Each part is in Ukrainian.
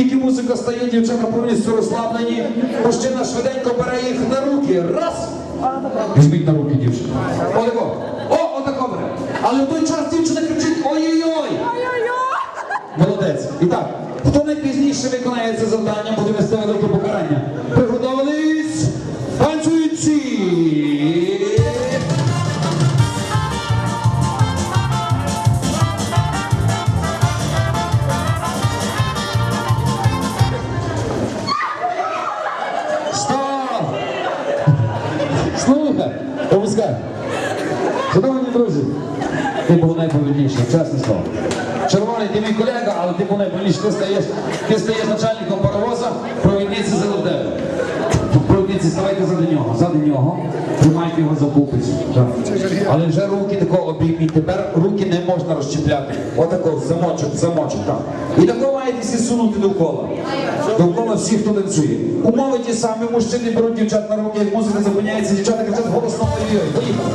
Тільки музика стає, дівчата повністю розслаблені. Мужчина швиденько бере їх на руки. Раз. Візьміть на руки дівчину. Отако. О, отако бере. Але в той час дівчина кричить ой-ой-ой. Молодець. І так, хто найпізніше виконає це завдання, буде нести велике покарання. Приготовились, танцюючи! Шановні друзі, ти був найповільніший, чесне слово. Червоний, ти мій колега, але ти був найповільніший. Ти стаєш, ти стаєш начальником паровоза, провідниці за. Провідниці ставайте зади нього, зади нього, тримайте його за пупицю. Але вже руки тако обійміть. Тепер руки не можна розчіпляти. Отако, замочок, замочок. Так. І тако маєте всі сунути довкола. Довкола всіх, хто танцює. Умови ті самі, мужчини беруть дівчат на руки, як музика зупиняється, дівчата кричать голосно ой-ой. Поїхали.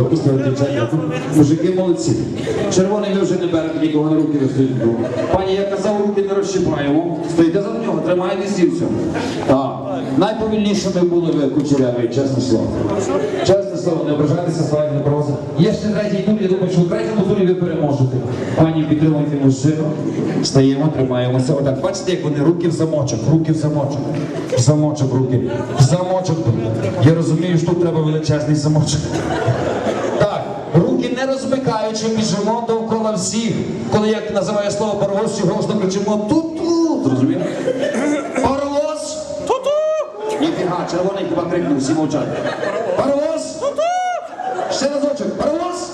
Опустили дівчата. Мужики молодці. Червоний ви вже не берете нікого на руки не стоїть. Пані, я казав, руки не розщипаємо. Стоїте за нього, тримайтесь і все. Так. Найповільнішими були ви кучеряві, чесне слово. Чесне слово, не ображайтеся, слава не просить. Є ще третій тур, я думаю, що в третьому турі ви переможете. Пані, підтримуйте мужчину. Стаємо, тримаємося. Отак, бачите, як вони руки в замочок, руки в замочок. В замочок руки. В замочок. Я розумію, що тут треба величезний замочок. Руки не розмикаючи, біжимо довкола всіх. Коли як називає слово паровоз, голосно кричимо тут-тут. Розумієте? Паровоз! Ту-ту! Ніфіга, червоний хіба крикнув, всі мовчать. Паровоз! Ту-ту! Ще разочок, паровоз!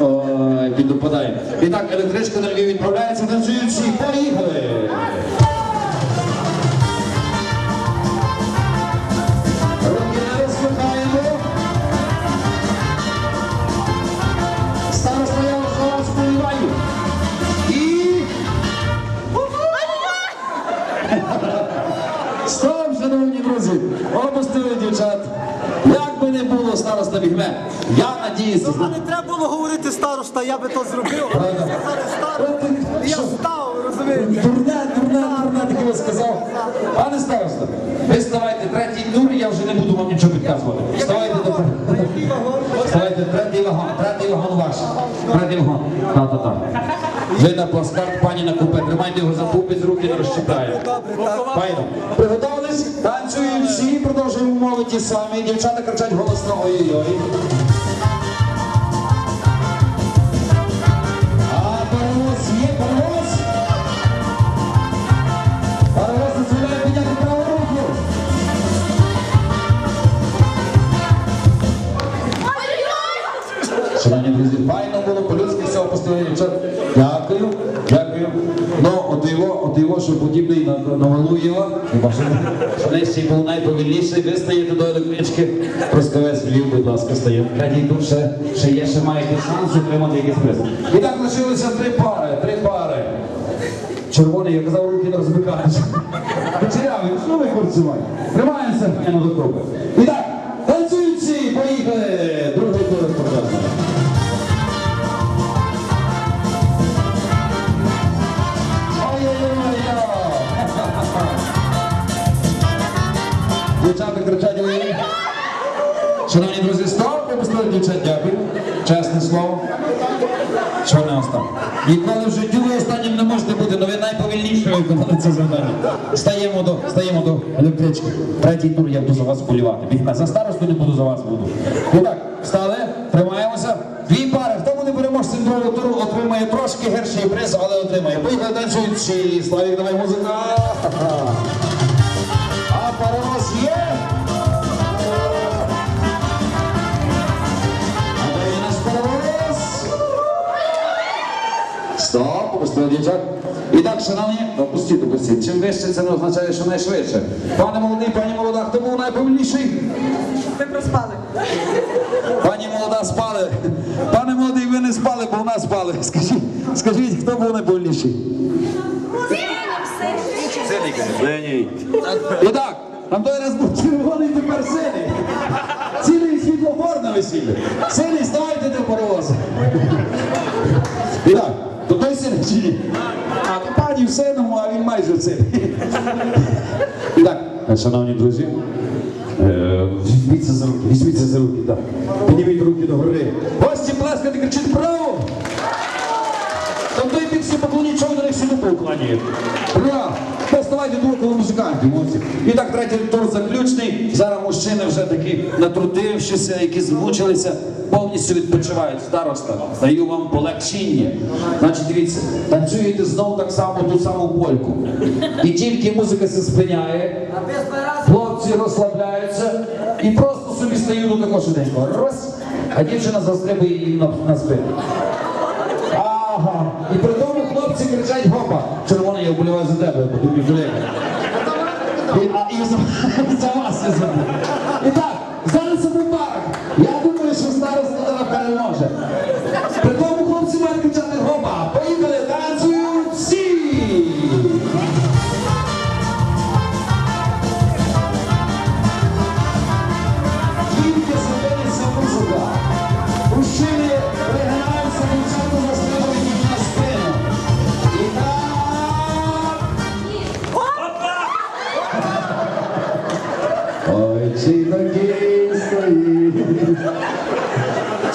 Ой, підопадає. І так, електричка на Львів відправляється, танцюють всі. Поїхали! Староста візьме. Я надіюся. А не треба було говорити староста, я би то зробив. Правда. Сказали староста, і я став, розумієте? Дурне, дурне, дурне, таке ви сказав. Пане староста, ви ставайте третій тур, я вже не буду вам нічого підказувати. Вставайте до Вставайте, третій вагон, третій вагон ваш. Третій вагон. Так, так, так. Ви на плацкарт, пані на купе, тримайте його за пупець, руки не розчитає. Файно. Приготовились? танцюємо всі, продовжуємо мовити самі. Дівчата кричать голосно ой-ой-ой. Дівчат. Дякую, дякую. Ну, от його, от його, що подібний на, на Валуєва, що нижчий був найповільніший, ви стаєте до електрички, проскавець влів, будь ласка, стаємо. Третій тут ще, є, ще маєте шанс отримати якийсь приз. І так лишилося три пари, три пари. Червоний, я казав, руки не розмикаються. Кучерявий, що ви курцювати? Тримаємося, пані до купи. І так, попустили дякую. Чесне слово. Що не остав? Ніколи в житті ви останнім не можете бути, але ви найповільніше виконали це завдання. Стаємо до, стаємо до електрички. Третій тур я буду за вас болівати. Візьме за старосту не буду за вас буду. І так, встали, тримаємося. Дві пари. Хто буде переможцем другого туру, отримає трошки гірший приз, але отримає. Поїхали всі. Славік, давай музика. А паровоз є. Стоп, опустили дівчат. І так, шановні, опустіть, опустіть. Чим вище, це не означає, що найшвидше. Пане молодий, пані молода, хто був найповільніший? Ви проспали. Пані молода спали. Пане молодий, ви не спали, бо в нас спали. Скажіть, скажіть, хто був найбольніший? Синій. І так, там той раз був червоний, тепер синій. Цілий світлофор на весіллі. Синій, ставайте до паровоза. І так, чи? А пані в синому, а він майже. І так, шановні друзі, е, візьміться за руки, візьміться за руки, так. Підніміть руки до гори. Гості плескати, кричить право! Там той бік всі поклоніть, до них всі не поклоні. Браво! Поставайте двох коло музикантів. І так, третій тур заключний. Зараз мужчини вже такі натрудившися, які змучилися, повністю відпочивають. Староста, даю вам полегшіння. Значить, дивіться, танцюєте знову так само ту саму польку. І тільки музика се спиняє, хлопці розслабляються і просто собі стають до такого швиденько. Раз, а дівчина застрибує їм на, на спину. Ага. І при тому хлопці кричать гопа. Червоний, я вболіваю за тебе, бо тобі жалею.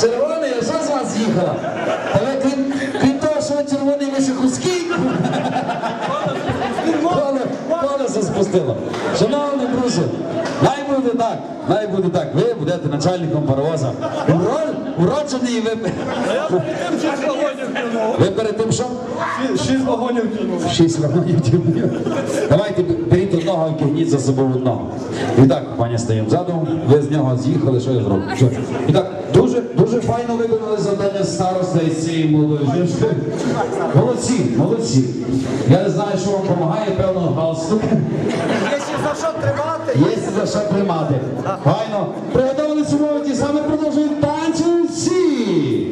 Червоний, а що з вас? Та ви крім, крім того, що червоний, хузький. Коле, колесо спустило. Шановні друзі, най буде так, най буде так. Ви будете начальником паровоза. Уроль, уроджений ви. Ви перед тим що? Шість вагонів кинув. Шість вагонів тягнів. Давайте беріть одного і кигніть за собою одного. І так, пані стоїмо ззаду, ви з нього з'їхали, що я зроблю? І так, файно виконали завдання староста із цієї молоді. Молодці, молодці. Я не знаю, що вам допомагає, певно, галстук. Є ще за що тримати. Є за що тримати. Файно. Приготовились умови, ті саме продовжують танці всі.